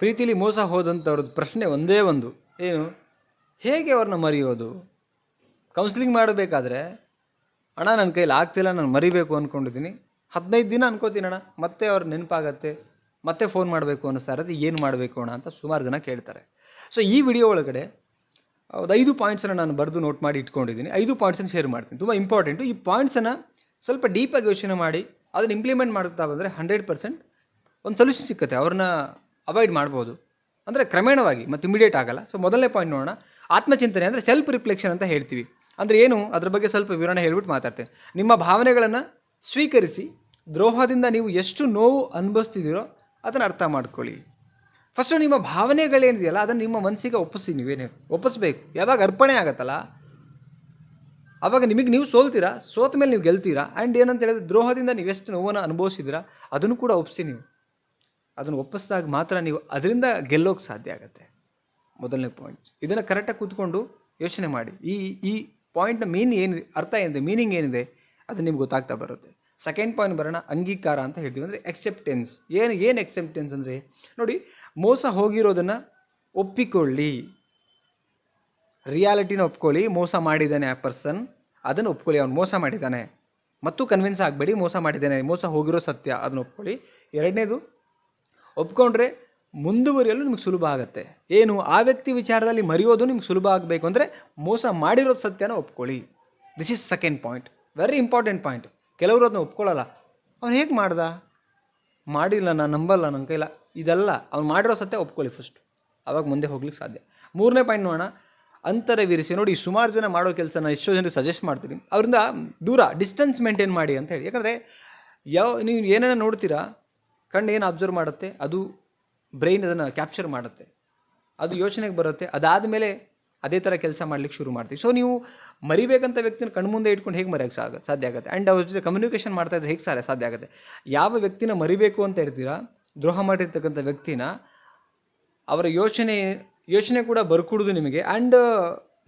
ಪ್ರೀತಿಲಿ ಮೋಸ ಹೋದಂಥವ್ರದ್ದು ಪ್ರಶ್ನೆ ಒಂದೇ ಒಂದು. ಏನು? ಹೇಗೆ ಅವ್ರನ್ನ ಮರೆಯೋದು? ಕೌನ್ಸಿಲಿಂಗ್ ಮಾಡಬೇಕಾದ್ರೆ, ಅಣ್ಣ ನನ್ನ ಕೈಲಿ ಆಗ್ತಿಲ್ಲ, ನಾನು ಮರಿಬೇಕು ಅಂದ್ಕೊಂಡಿದ್ದೀನಿ ಹದಿನೈದು ದಿನ ಅಣ್ಣ. ಮತ್ತೆ ಅವ್ರ ನೆನಪಾಗತ್ತೆ. ಮತ್ತೆ ಫೋನ್ ಮಾಡಬೇಕು ಅನ್ನಿಸ್ತಾ ಇರುತ್ತೆ. ಏನು ಮಾಡಬೇಕು ಅಣ್ಣ? ಅಂತ ಸುಮಾರು ಜನ ಕೇಳ್ತಾರೆ. ಸೊ ಈ ವಿಡಿಯೋ ಒಳಗಡೆ ಒಂದು ಐದು ಪಾಯಿಂಟ್ಸನ್ನು ನಾನು ಬರೆದು ನೋಟ್ ಮಾಡಿ ಇಟ್ಕೊಂಡಿದ್ದೀನಿ. ಐದು ಪಾಯಿಂಟ್ಸನ್ನು ಶೇರ್ ಮಾಡ್ತೀನಿ. ತುಂಬ ಇಂಪಾರ್ಟೆಂಟು ಈ ಪಾಯಿಂಟ್ಸನ್ನು ಸ್ವಲ್ಪ ಡೀಪಾಗಿ ಯೋಚನೆ ಮಾಡಿ, ಅದನ್ನು ಇಂಪ್ಲಿಮೆಂಟ್ ಮಾಡ್ತಾ ಬಂದರೆ ಹಂಡ್ರೆಡ್ ಪರ್ಸೆಂಟ್ ಒಂದು ಸೊಲ್ಯೂಷನ್ ಸಿಕ್ಕತ್ತೆ. ಅವ್ರನ್ನ ಅವಾಯ್ಡ್ ಮಾಡ್ಬೋದು. ಅಂದರೆ ಕ್ರಮೇಣವಾಗಿ, ಮತ್ತು ಇಮಿಡಿಯೇಟ್ ಆಗಲ್ಲ. ಸೊ ಮೊದಲನೇ ಪಾಯಿಂಟ್ ನೋಡೋಣ. ಆತ್ಮಚಿಂತನೆ ಅಂದರೆ ಸೆಲ್ಫ್ ರಿಫ್ಲೆಕ್ಷನ್ ಅಂತ ಹೇಳ್ತೀವಿ. ಅಂದರೆ ಏನು? ಅದ್ರ ಬಗ್ಗೆ ಸ್ವಲ್ಪ ವಿವರಣೆ ಹೇಳ್ಬಿಟ್ಟು ಮಾತಾಡ್ತೇನೆ. ನಿಮ್ಮ ಭಾವನೆಗಳನ್ನು ಸ್ವೀಕರಿಸಿ, ದ್ರೋಹದಿಂದ ನೀವು ಎಷ್ಟು ನೋವು ಅನುಭವಿಸ್ತಿದ್ದೀರೋ ಅದನ್ನು ಅರ್ಥ ಮಾಡ್ಕೊಳ್ಳಿ. ಫಸ್ಟು ನಿಮ್ಮ ಭಾವನೆಗಳೇನಿದೆಯಲ್ಲ, ಅದನ್ನು ನಿಮ್ಮ ಮನಸ್ಸಿಗೆ ಒಪ್ಪಿಸಿ ನೀವೇನೇ ಒಪ್ಪಿಸ್ಬೇಕು. ಯಾವಾಗ ಅರ್ಪಣೆ ಆಗತ್ತಲ್ಲ? ಆವಾಗ ನಿಮಗೆ ನೀವು ಸೋಲ್ತೀರಾ? ಸೋತ ಮೇಲೆ ನೀವು ಗೆಲ್ತೀರಾ? ಆ್ಯಂಡ್ ಏನಂತ ಹೇಳಿದ್ರೆ, ದ್ರೋಹದಿಂದ ನೀವು ಎಷ್ಟು ನೋವನ್ನು ಅನುಭವಿಸಿದ್ದೀರಾ? ಅದನ್ನು ಕೂಡ ಒಪ್ಪಿಸಿ ನೀವು. ಅದನ್ನು ಒಪ್ಪಿಸಿದಾಗ ಮಾತ್ರ ನೀವು ಅದರಿಂದ ಗೆಲ್ಲೋಕೆ ಸಾಧ್ಯ ಆಗುತ್ತೆ. ಮೊದಲನೇ ಪಾಯಿಂಟ್ ಇದನ್ನು ಕರೆಕ್ಟಾಗಿ ಕೂತ್ಕೊಂಡು ಯೋಚನೆ ಮಾಡಿ. ಈ ಈ ಪಾಯಿಂಟ್ನ ಮೀನ್ ಏನಿದೆ ಅರ್ಥ ಏನಿದೆ ಮೀನಿಂಗ್ ಏನಿದೆ, ಅದು ನಿಮ್ಗೆ ಗೊತ್ತಾಗ್ತಾ ಬರುತ್ತೆ. ಸೆಕೆಂಡ್ ಪಾಯಿಂಟ್ ಬರೋಣ, ಅಂಗೀಕಾರ ಅಂತ ಹೇಳ್ತೀವಿ. ಅಂದರೆ ಎಕ್ಸೆಪ್ಟೆನ್ಸ್ ಏನು ಏನು ಎಕ್ಸೆಪ್ಟೆನ್ಸ್ ಅಂದರೆ? ನೋಡಿ, ಮೋಸ ಹೋಗಿರೋದನ್ನು ಒಪ್ಪಿಕೊಳ್ಳಿ. ರಿಯಾಲಿಟಿನ ಒಪ್ಕೊಳ್ಳಿ. ಮೋಸ ಮಾಡಿದ್ದಾನೆ ಆ ಪರ್ಸನ್ ಅದನ್ನು ಒಪ್ಕೊಳ್ಳಿ. ಅವ್ನು ಮೋಸ ಮಾಡಿದ್ದಾನೆ. ಮತ್ತು ಕನ್ವಿನ್ಸ್ ಆಗಬೇಡಿ, ಮೋಸ ಮಾಡಿದ್ದಾನೆ. ಮೋಸ ಹೋಗಿರೋ ಸತ್ಯ, ಅದನ್ನು ಒಪ್ಕೊಳ್ಳಿ. ಎರಡನೇದು ಒಪ್ಕೊಂಡ್ರೆ ಮುಂದುವರಿಯಲು ನಿಮ್ಗೆ ಸುಲಭ ಆಗುತ್ತೆ. ಏನು? ಆ ವ್ಯಕ್ತಿ ವಿಚಾರದಲ್ಲಿ ಮರೆಯೋದು ನಿಮ್ಗೆ ಸುಲಭ ಆಗಬೇಕು ಅಂದರೆ ಮೋಸ ಮಾಡಿರೋದು ಸತ್ಯನ ಒಪ್ಕೊಳ್ಳಿ. This is second point very important point ಕೆಲವರು ಅದನ್ನ ಒಪ್ಕೊಳ್ಳಲ್ಲ. ಅವ್ನು ಹೇಗೆ ಮಾಡ್ದ? ಮಾಡಿಲ್ಲ, ನಾನು ನಂಬಲ್ಲ ನನ್ನ ಕೈಲ. ಇದೆಲ್ಲ, ಅವ್ನು ಮಾಡಿರೋ ಸತ್ಯ ಒಪ್ಕೊಳ್ಳಿ ಫಸ್ಟ್ ಅವಾಗ ಮುಂದೆ ಹೋಗ್ಲಿಕ್ಕೆ ಸಾಧ್ಯ. ಮೂರನೇ ಪಾಯಿಂಟ್ ನೋಡೋಣ. ಅಂತರವಿರಿಸಿ ನೋಡಿ, ಸುಮಾರು ಜನ ಮಾಡೋ ಕೆಲಸನ ಎಷ್ಟೋ ಜನರಿಗೆ ಸಜೆಸ್ಟ್ ಮಾಡ್ತೀನಿ. ಅವರಿಂದ ದೂರ ಡಿಸ್ಟೆನ್ಸ್ ಮೇಂಟೈನ್ ಮಾಡಿ ಅಂತ ಹೇಳಿ. ಯಾಕಂದರೆ ಯಾವ, ನೀವು ಏನೇನೋ ನೋಡ್ತೀರಾ ಕಣ್ಣು ಏನು ಅಬ್ಸರ್ವ್ ಮಾಡುತ್ತೆ? ಅದು ಬ್ರೈನ್ ಅದನ್ನು ಕ್ಯಾಪ್ಚರ್ ಮಾಡುತ್ತೆ. ಅದು ಯೋಚನೆಗೆ ಬರುತ್ತೆ. ಅದಾದಮೇಲೆ ಅದೇ ಥರ ಕೆಲಸ ಮಾಡ್ಲಿಕ್ಕೆ ಶುರು ಮಾಡ್ತೀವಿ. ಸೊ ನೀವು ಮರಿಬೇಕಂತ ವ್ಯಕ್ತಿನ ಕಣ್ಮುಂದೆ ಇಟ್ಕೊಂಡು ಹೇಗೆ ಮರೆಯೋಕ್ಕೆ ಸಾಗ ಸಾಧ್ಯ ಆಗುತ್ತೆ? ಆ್ಯಂಡ್ ಅವ್ರ ಜೊತೆ ಕಮ್ಯುನಿಕೇಷನ್ ಮಾಡ್ತಾ ಇದ್ರೆ ಹೇಗೆ ಸಾರ ಸಾಧ್ಯ ಆಗುತ್ತೆ? ಯಾವ ವ್ಯಕ್ತಿನ ಮರಿಬೇಕು ಅಂತ ಇರ್ತೀರಾ ದ್ರೋಹ ಮಾಡಿರ್ತಕ್ಕಂಥ ವ್ಯಕ್ತಿನ ಅವರ ಯೋಚನೆ ಯೋಚನೆ ಕೂಡ ಬರ್ಕೂಡುದು ನಿಮಗೆ. ಆ್ಯಂಡ್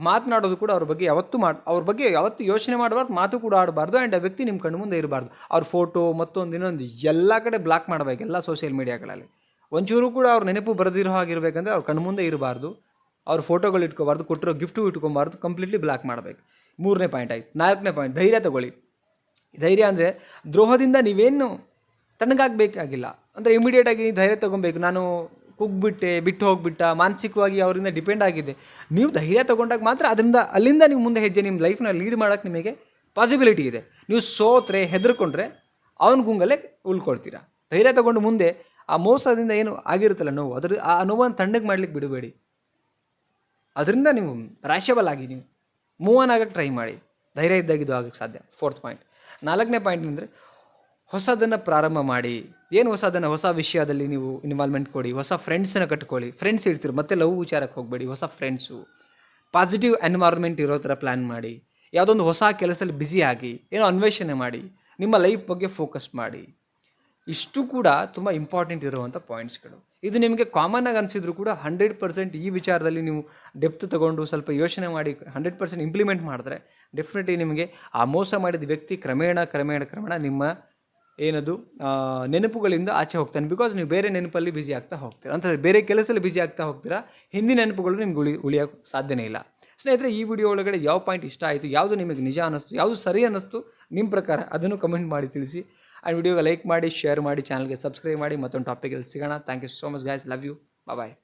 ಮಾತನಾಡೋದು ಕೂಡ ಅವ್ರ ಬಗ್ಗೆ ಯಾವತ್ತೂ ಮಾಡಿ ಅವ್ರ ಬಗ್ಗೆ ಯಾವತ್ತೂ ಯೋಚನೆ ಮಾಡಬಾರ್ದು, ಮಾತು ಕೂಡ ಆಡಬಾರ್ದು ಆ್ಯಂಡ್ ಆ ವ್ಯಕ್ತಿ ನಿಮ್ಮ ಕಣ್ಣು ಮುಂದೆ ಇರಬಾರ್ದು. ಅವ್ರ ಫೋಟೋ ಮತ್ತೊಂದು ಇನ್ನೊಂದು, ಎಲ್ಲ ಕಡೆ ಬ್ಲಾಕ್ ಮಾಡಬೇಕು, ಎಲ್ಲ ಸೋಷಿಯಲ್ ಮೀಡಿಯಾಗಳಲ್ಲಿ ಒಂಚೂರು ಕೂಡ ಅವ್ರ ನೆನಪು ಬರೆದಿರೋ ಹಾಗಿರ್ಬೇಕಂದ್ರೆ ಅವ್ರ ಕಣ್ಣು ಮುಂದೆ ಇರಬಾರ್ದು. ಅವ್ರ ಫೋಟೋಗಳು ಇಟ್ಕೋಬಾರ್ದು, ಕೊಟ್ಟಿರೋ ಗಿಫ್ಟು ಇಟ್ಕೊಬಾರ್ದು ಕಂಪ್ಲೀಟ್ಲಿ ಬ್ಲಾಕ್ ಮಾಡಬೇಕು. ಮೂರನೇ ಪಾಯಿಂಟ್ ಆಯ್ತು. ನಾಲ್ಕನೇ ಪಾಯಿಂಟ್ ಧೈರ್ಯ ತಗೊಳ್ಳಿ. ಧೈರ್ಯ ಅಂದರೆ ದ್ರೋಹದಿಂದ ನೀವೇನು ತಣ್ಣಗಾಗಬೇಕಾಗಿಲ್ಲ. ಅಂದರೆ ಇಮಿಡಿಯೇಟಾಗಿ ಧೈರ್ಯ ತಗೊಬೇಕು ನಾನು ಕುಗ್ಬಿಟ್ಟೆ, ಬಿಟ್ಟು ಹೋಗ್ಬಿಟ್ಟ, ಮಾನಸಿಕವಾಗಿ ಅವರಿಂದ ಡಿಪೆಂಡ್ ಆಗಿದೆ. ನೀವು ಧೈರ್ಯ ತಗೊಂಡಾಗ ಮಾತ್ರ ಅದರಿಂದ, ಅಲ್ಲಿಂದ ನೀವು ಮುಂದೆ ಹೆಜ್ಜೆ ನಿಮ್ಮ ಲೈಫ್ನ ಲೀಡ್ ಮಾಡೋಕ್ಕೆ ನಿಮಗೆ ಪಾಸಿಬಿಲಿಟಿ ಇದೆ. ನೀವು ಸೋತ್ರೆ, ಹೆದರ್ಕೊಂಡ್ರೆ ಅವನ ಗುಂಗಲ್ಲೇ ಉಳ್ಕೊಳ್ತೀರಾ. ಧೈರ್ಯ ತಗೊಂಡು ಮುಂದೆ ಆ ಮೋಸದಿಂದ ಏನು ಆಗಿರುತ್ತಲ್ಲ ನೋವು, ಅದ್ರ, ಆ ನೋವನ್ನು ತಣ್ಣಗೆ ಮಾಡ್ಲಿಕ್ಕೆ ಬಿಡಬೇಡಿ. ಅದರಿಂದ ನೀವು ರಾಶಿಯಬಲ್ ಆಗಿ ನೀವು ಮೂವನ್ ಆಗಕ್ಕೆ ಟ್ರೈ ಮಾಡಿ. ಧೈರ್ಯ ಇದ್ದಾಗಿದ್ದು ಆಗಕ್ಕೆ ಸಾಧ್ಯ. ಫೋರ್ತ್ ಪಾಯಿಂಟ್ ನಾಲ್ಕನೇ ಪಾಯಿಂಟ್ ಅಂದರೆ ಹೊಸದನ್ನು ಪ್ರಾರಂಭ ಮಾಡಿ, ಏನು ಹೊಸದನ್ನು, ಹೊಸ ವಿಷಯದಲ್ಲಿ ನೀವು ಇನ್ವಾಲ್ವ್ಮೆಂಟ್ ಕೊಡಿ, ಹೊಸ ಫ್ರೆಂಡ್ಸನ್ನು ಕಟ್ಕೊಳ್ಳಿ. ಫ್ರೆಂಡ್ಸ್ ಇರ್ತೀರಿ, ಮತ್ತೆ ಲವ್ ವಿಚಾರಕ್ಕೆ ಹೋಗಬೇಡಿ, ಹೊಸ ಫ್ರೆಂಡ್ಸು ಪಾಸಿಟಿವ್ ಎನ್ವೈರ್ಮೆಂಟ್ ಇರೋ ಥರ ಪ್ಲ್ಯಾನ್ ಮಾಡಿ. ಯಾವುದೊಂದು ಹೊಸ ಕೆಲಸದಲ್ಲಿ ಬ್ಯುಸಿ ಆಗಿ, ಏನೋ ಅನ್ವೇಷಣೆ ಮಾಡಿ, ನಿಮ್ಮ ಲೈಫ್ ಬಗ್ಗೆ ಫೋಕಸ್ ಮಾಡಿ. ಇಷ್ಟು ಕೂಡ ತುಂಬ ಇಂಪಾರ್ಟೆಂಟ್ ಇರುವಂಥ ಪಾಯಿಂಟ್ಸ್ಗಳು ಇದು ನಿಮಗೆ ಕಾಮನ್ ಆಗಿ ಅನಿಸಿದ್ರು ಕೂಡ ಹಂಡ್ರೆಡ್ ಪರ್ಸೆಂಟ್ ಈ ವಿಚಾರದಲ್ಲಿ ನೀವು ಡೆಪ್ತ್ ತಗೊಂಡು ಸ್ವಲ್ಪ ಯೋಚನೆ ಮಾಡಿ ಹಂಡ್ರೆಡ್ ಪರ್ಸೆಂಟ್ ಇಂಪ್ಲಿಮೆಂಟ್ ಮಾಡಿದ್ರೆ ಡೆಫಿನೆಟ್ಲಿ ನಿಮಗೆ ಆ ಮೋಸ ಮಾಡಿದ ವ್ಯಕ್ತಿ ಕ್ರಮೇಣ ಕ್ರಮೇಣ ಕ್ರಮೇಣ ನಿಮ್ಮ ಏನದು? ನೆನಪುಗಳಿಂದ ಆಚೆ ಹೋಗ್ತಾನೆ. ಬಿಕಾಸ್ ನೀವು ಬೇರೆ ನೆನಪಲ್ಲಿ ಬ್ಯುಸಿ ಆಗ್ತಾ ಹೋಗ್ತೀರಾ. ಅಂತ ಬೇರೆ ಕೆಲಸದಲ್ಲಿ ಬ್ಯುಸಿ ಆಗ್ತಾ ಹೋಗ್ತೀರಾ. ಹಿಂದಿನ ನೆನಪುಗಳು ನಿಮ್ಗೆ ಉಳಿ ಉಳಿಯೋಕ್ಕೆ ಸಾಧ್ಯನೇ ಇಲ್ಲ. ಸ್ನೇಹಿತರೆ, ಈ ವಿಡಿಯೋ ಒಳಗಡೆ ಯಾವ ಪಾಯಿಂಟ್ ಇಷ್ಟ ಆಯಿತು, ಯಾವುದು ನಿಮಗೆ ನಿಜ ಅನ್ನಿಸ್ತು, ಯಾವುದು ಸರಿ ಅನ್ನಿಸ್ತು ನಿಮ್ಮ ಪ್ರಕಾರ ಅದನ್ನು ಕಮೆಂಟ್ ಮಾಡಿ ತಿಳಿಸಿ. ಆ್ಯಂಡ್ ವಿಡಿಯೋಗೆ ಲೈಕ್ ಮಾಡಿ ಶೇರ್ ಮಾಡಿ ಚಾನಲ್ಗೆ ಸಬ್ಸ್ಕ್ರೈಬ್ ಮಾಡಿ, ಮತ್ತೊಂದು ಟಾಪಿಕಲ್ಲಿ ಸಿಗೋಣ. Thank you so much guys love you bye